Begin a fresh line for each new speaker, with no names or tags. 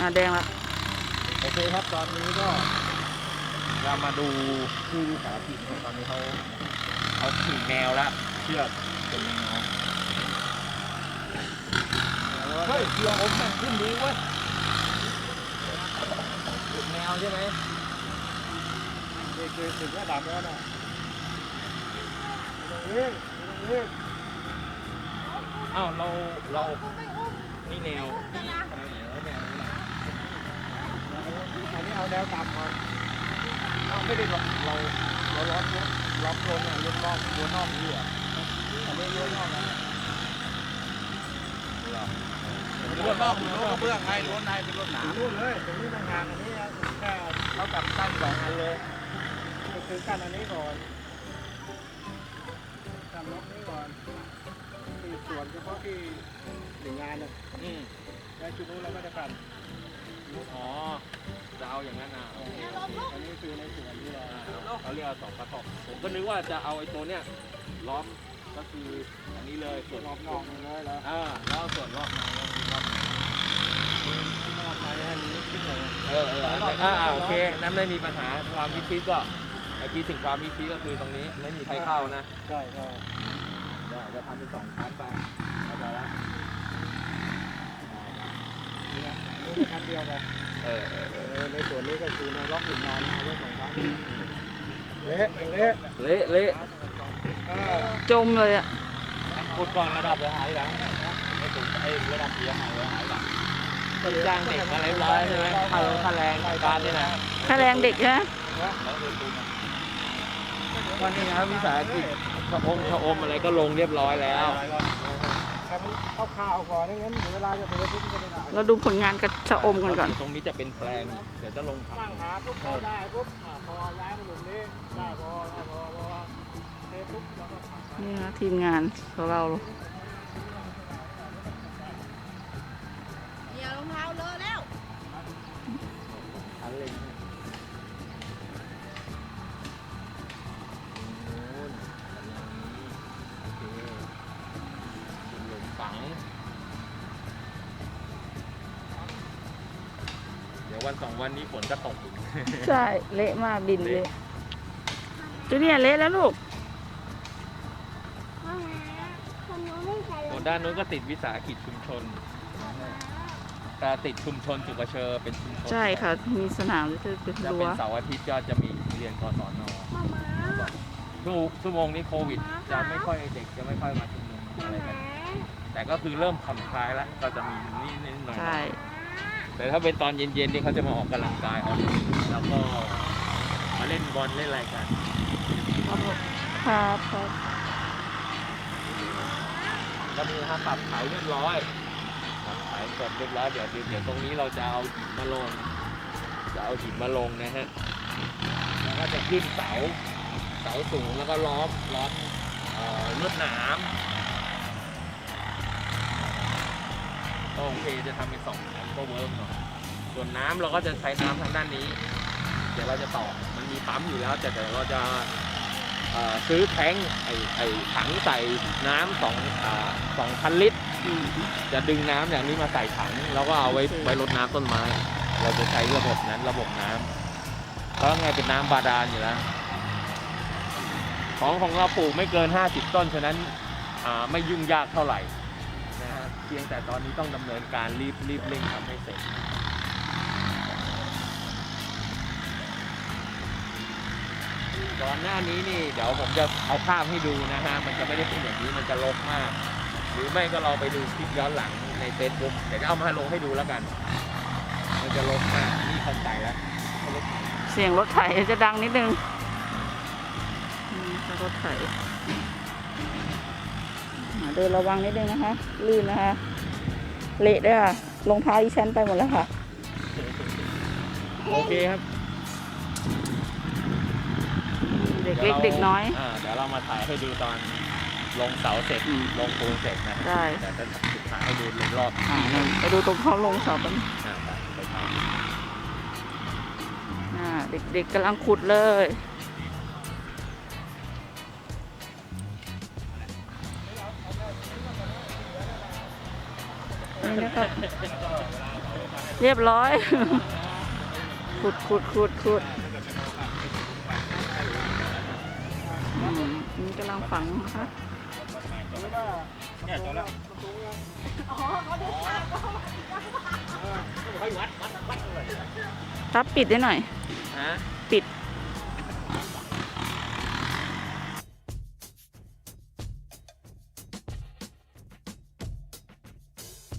อ่าแดงละ
โอเคครับตอนนี้ก็เรามาดูที่วิสาหกิจตอนนี้เขาเขาถึงแนวแล้วเชือกเป็นแนวเฮ้ยเชือกผมมันขึ้นดีเว้ยถึงแนวใช่ไหม
คือถึงระดับแล้วนะตรงนี้ตรงนี้
อ้าวเราเรานี่แนวนี่แนวแนวนี้แหละ
อันนี้เอาแนวต่ำมา
อ้าวไม่ได้หรอกเราเราล้อมล้อมโครงอะล้อมรอบตัวนอกนี่อะ
อันนี้ล้วนนอกนะ
ล้วนนอกล้วนนอกเบื้องไงล้วนในเป็นล้วนหนา
นู่นเลยตรงนี้ต่างหากอันนี้แค่
เขากับตั้งสองอันเลย
คือกั้นอันนี้ก่อนกั้นล็อกนี้ก่อนที่ส่วนเฉพาะที่หนึ่งงานนะ
อืม
แล้วชุดนู้นเราก็จะกั้น
อ๋อจะเอาอย่างนั้นอะโอเค
อันนี้คือในส่วนที่เรา
เขาเรียกว่าสองกระทบผมก็นึกว่าจะเอาไอ้ตัวเนี้ยล้อมก็คืออันนี้เลยส่วน
รอบนอกมันเลยแล้ว
อ่าแล้วส่วนรอบในก็คือรอบใน
รอบในอันนี้ขึ้นเลย
เออเอออ่าอ่าโอเคนั้นไม่มีปัญหาความคิดคิดก็ไอ้คิดถึงความคิดคิดก็คือตรงนี้ไม่มีใครเข้านะ
ใช่ใช่
เดี๋ยวจะทำเป็นสองชั้นไปเข้าใจละ
นี่นะ นี่คันเดียวกัน
เออเออเออ
เออในส่วนนี้ก็คือในล็อกหนึ่งงานเอาไว้สองครั้งเละเละ
เละเละ
เออ
จมเลยอะ
ขุดก่อนระดับเสียหายหลังไม่ถูกไอ้ระดับเสียหายเสียหายหลังจ้างเด็กมาเรียบร้อยใช่ไหมค่าค่าแรงการนี่นะ
ค่าแรงเด็กใช่ไหม
แล้วเรียนรู้มาวันนี้ครับวิสาหกิจชะอมชะอมอะไรก็ลงเรียบร้อยแล้ว
ทำข้าวๆก่อนไม่งั้นเดี๋ยวเวลาจะไปทุกข์จะไม่ได้
เราดูผลงานกระชะอมกันก่อน
ตรงนี้จะเป็นแปลง เดี๋ยวจะลงผัก
ตั้งหาปุ๊บเข้าได้ปุ๊บอ่าพอย้ายมาตรงนี้ได้พอได้พอพอเทปุ๊บแล้วก็ผักไป
นี่นะทีมงานของเรา
อย่ารองเท้าเลอะแล้ว
อันเล็ง ยววันสองวันนี้ฝนจะตกอีก
ใช่ เละมากดินเละตัวเนี้ยเละแล้วลูก
คนนู้นไม่ใส่
ส่วนด้านนู้นก็ติดวิสาหกิจชุมชนแต่ติดชุมชนจุกเชอเป็นชุมชน
ใช่ค่ะ มีสนามที่เป็น
จะ
รั้
เป็
ว
นเสาร์อาทิตย์ก็จะมีเรียนกศน
มามา
ชั่วชั่วโมงนี้โควิด จะไม่ค่อยเด็กจะไม่ค่อยมาชุมนุมอะไรกันแต่ก็คือเริ่มผ่อนคลายแล้ว ก็จะมีนิดนิดหน่อย
ใช่
แต่ถ้าเป็นตอนเย็นๆนี่เขาจะมาออกกำลังกายออกแล้วก็มาเล่นบอลเล่นอะไรกัน
ครับครับ
ก็มีห้าปรับขายเรียบร้อยปรับขายเสร็จเรียบร้อยเดี๋ยวเดี๋ยวเดี๋ยวตรงนี้เราจะเอาหินมาลง จะเอาหินมาลงนะฮะแล้วก็จะขึ้นเสาเสาสูงแล้วก็ล้อมล้อมเอ่อลวดหนาม ก็โอเคจะทำเป็นสองชั้นก็เวิร์กหน่อยส่วนน้ำเราก็จะใช้น้ำทางด้านนี้ เดี๋ยวเราจะต่อมันมีปั๊มอยู่แล้วแต่เดี๋ยวเราจะเอ่อซื้อแท้งไอ้ไอ้ถังใส่น้ำสองอ่าสองพันลิตร จะดึงน้ำอย่างนี้มาใส่ถัง แล้วก็เอาไว้ไว้รดน้ำต้นไม้ เราจะใช้ระบบนั้นระบบน้ำเพราะไงเป็นน้ำบาดาลอยู่แล้วของของเราปลูกไม่เกิน 50 ต้นฉะนั้นอ่าไม่ยุ่งยากเท่าไหร่นะฮะเพียงแต่ตอนนี้ต้องดำเนินการรีบรีบเร่งทำให้เสร็จ ก่อนหน้านี้นี่เดี๋ยวผมจะเอาภาพให้ดูนะฮะ มันจะไม่ได้เป็นอย่างนี้มันจะรกมาก หรือไม่ก็เราไปดูคลิปย้อนหลังใน Facebook เดี๋ยวจะเอามาลงให้ดูแล้วกัน มันจะรกมากนี่เข้าใจแล้ว
เสียงรถไถจะดังนิดนึงอืมรถไถอ่า เดินระวังนิดนึงนะคะ ลื่นนะคะ เละด้วยค่ะรองเท้าอีฉันไปหมดแล้วค่ะ
โอเคครับ
เด็กเล็กเด็กน้อยา
เดี๋ยวเรามาถ่ายให้ดูตอนลงเสาเสร็จ
อืม
ลงปูนเสร็จนะ
ได้
เดี๋ยวจะถ่ายให้ดูรอบ
อ่านั่นไปดูตรงเขาลงเสากัน
ๆอ่าไปไปท
อ่าเด็กๆกำลังขุดเลย นี่นะครับ
เรียบร้อย ขุดขุดขุดขุดอืมนี่กำลังฝังนะคะ
เนี่ยจบแล้ว
ครับปิดได้หน่อย
ฮะ
ปิด